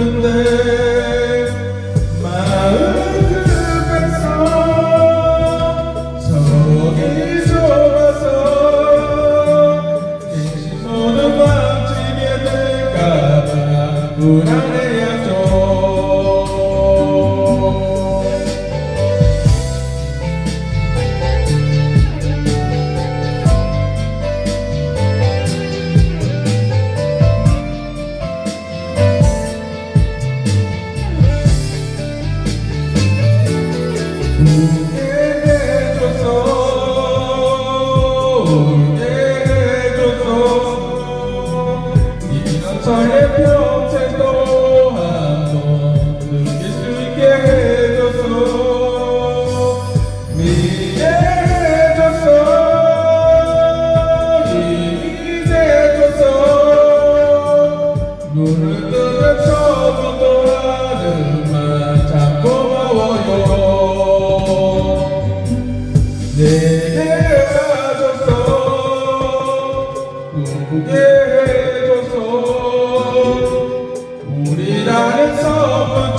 even there. 역사의 평생도 한번 느낄 있게 해줘서 미해줘서 힘이 돼줘서 I'm so